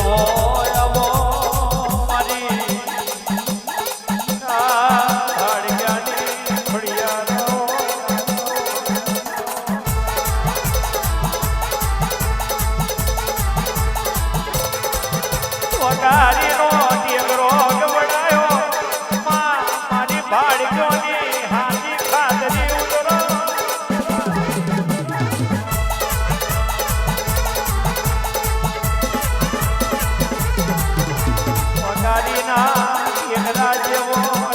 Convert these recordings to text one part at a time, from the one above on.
Oh. મારી ના રાજ્યવો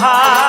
મહારાજાને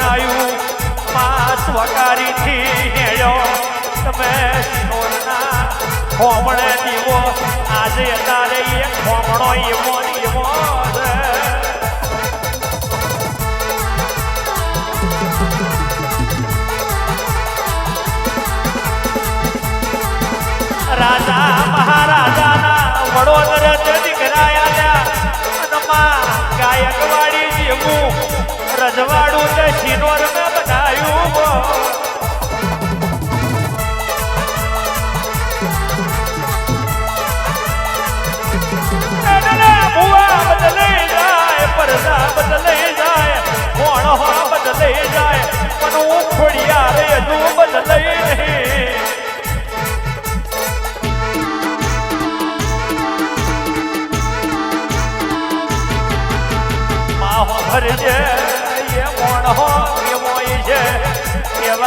એવું પાસ વકારીથી માં હેળ્યો. તમે સિનોરના ખોમણે દીવો. આજે તારે એક ખોમણો એવો દીવો. રાજા મહારાજાના વડોદરા તે દીકરા આલ્યા. અને માં ગાયકવાડી જેવું રજવાડું તે શિનોર મેં બનાવ્યું ભુવા જાય, પરદા બદલાઈ જાય, કોણ હો જાય, પણ હું ખોડિયા રે હજુ બદલાઈ નહીં.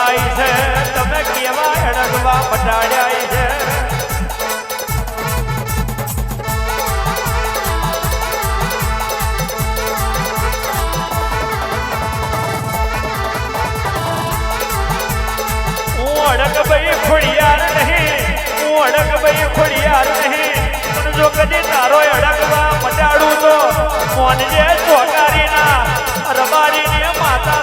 કેવાય છે. તમે કેવા અડગવા પટાડ્યા છે. હું અડગ ભાઈ ખોડિયાર નહીં. હું અડગ ભાઈ ખોડિયાર નહીં. જો કદી તારો અડકવા મટાડું તો મોનજે ચોકારીના, રબારીની માતા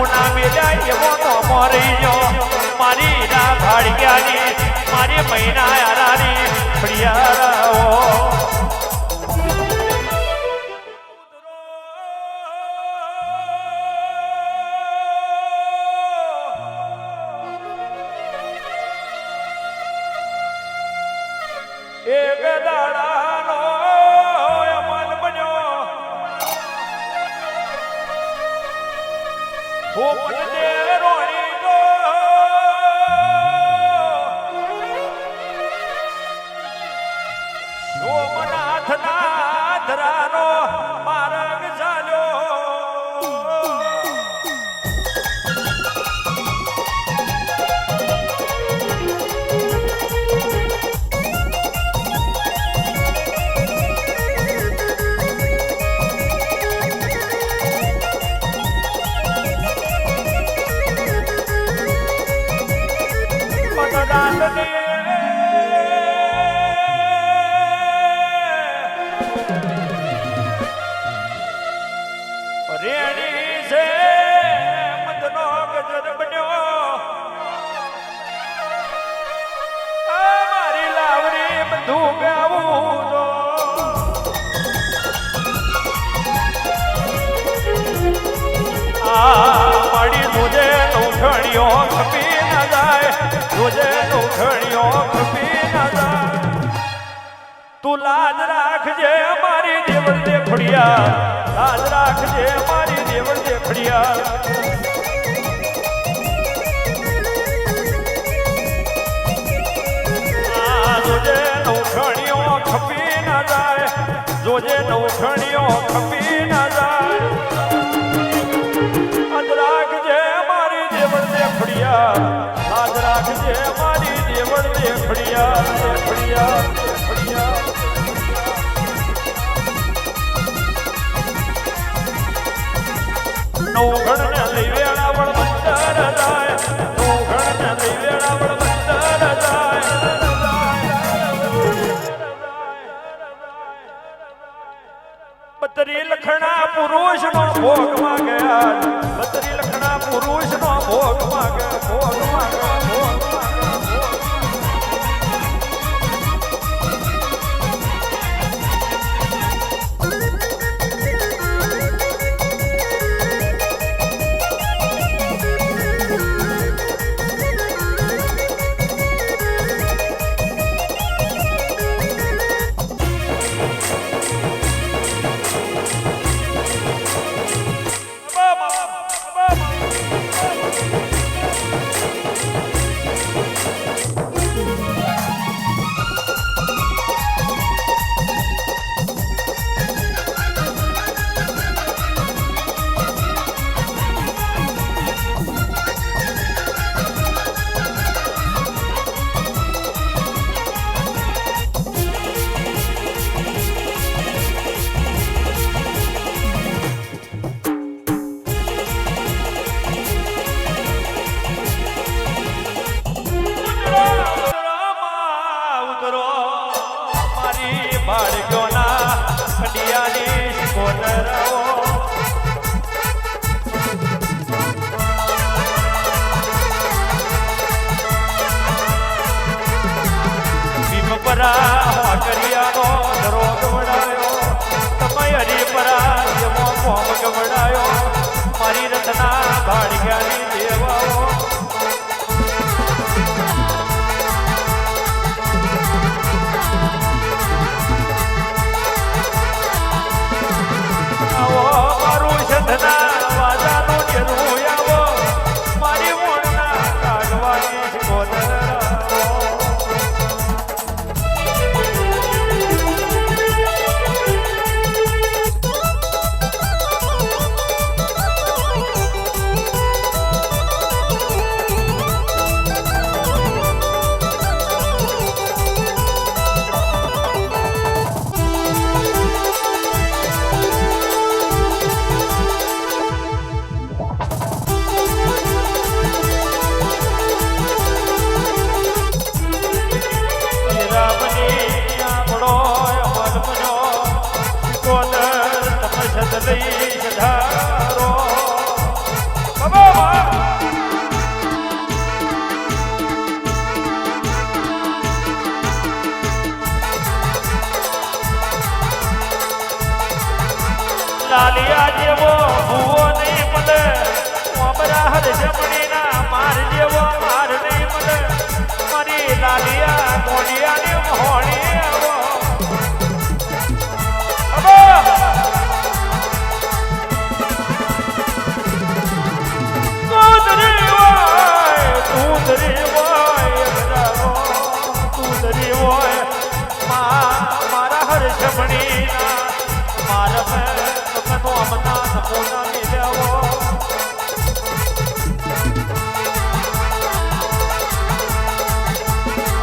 નમૂના મેળ્યા એવો તો ગયો મારી ના ભાડિયાની મારી મહિના યારાની પ્રિયારાઓ. 活不。જાય તુજે નૌખણીઓ ખપી ન જાય. તું લાજ રાખજે મારી દેવળ દેખડિયા, લાજ રાખજે અમારી દેવળ દેખડિયા. જોજે નવખણીઓ ખપી ના જાય જોજે જે મારી દેવળ દેખડિયા. ફળિયા ફળિયા ફળિયા નોઘણ ને લઈ વેળા વળ બંદર જાય નોઘણ ને લઈ વેળા વળ બંદર જાય બતરી લખણા પુરુષ નો ભોગમાં ભોગમાં ભોગમાં ભોગ મોમ ગવડાયો મારી રથના ભાડ્યાની દેવાઓ. સદૈશ ધારો લાલિયા જેવો ભૂવો નહીં મળે મોબરા હર જમણીના માર જેવો માર નહીં મળે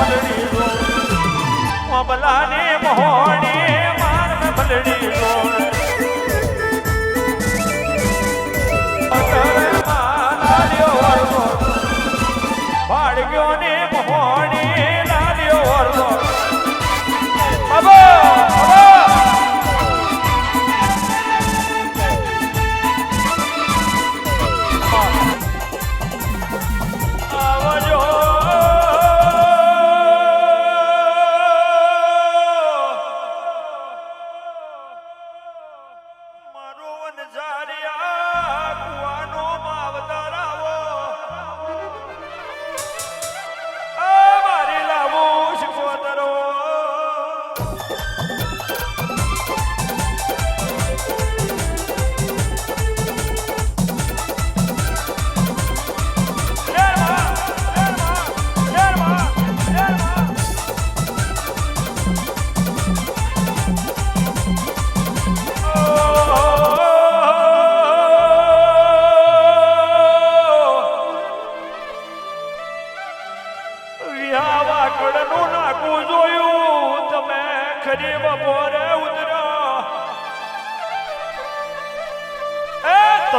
ભલડી લો બલાને મોહણે માર ભલડી લો બાળગ્યો ને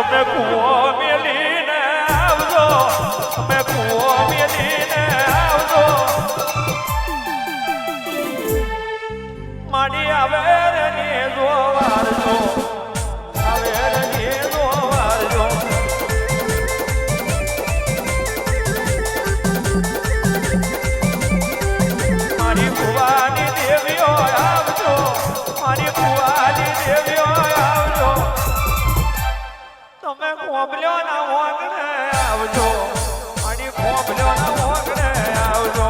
અમે કુવો મેલીને આવજો. અમે કુવો મેલીને આવજો. માડી આવે ને જોવારજો. તમે ખોબલ્યો ના હોગ આવજો. અને ખોબલ્યો ના હોગ આવજો.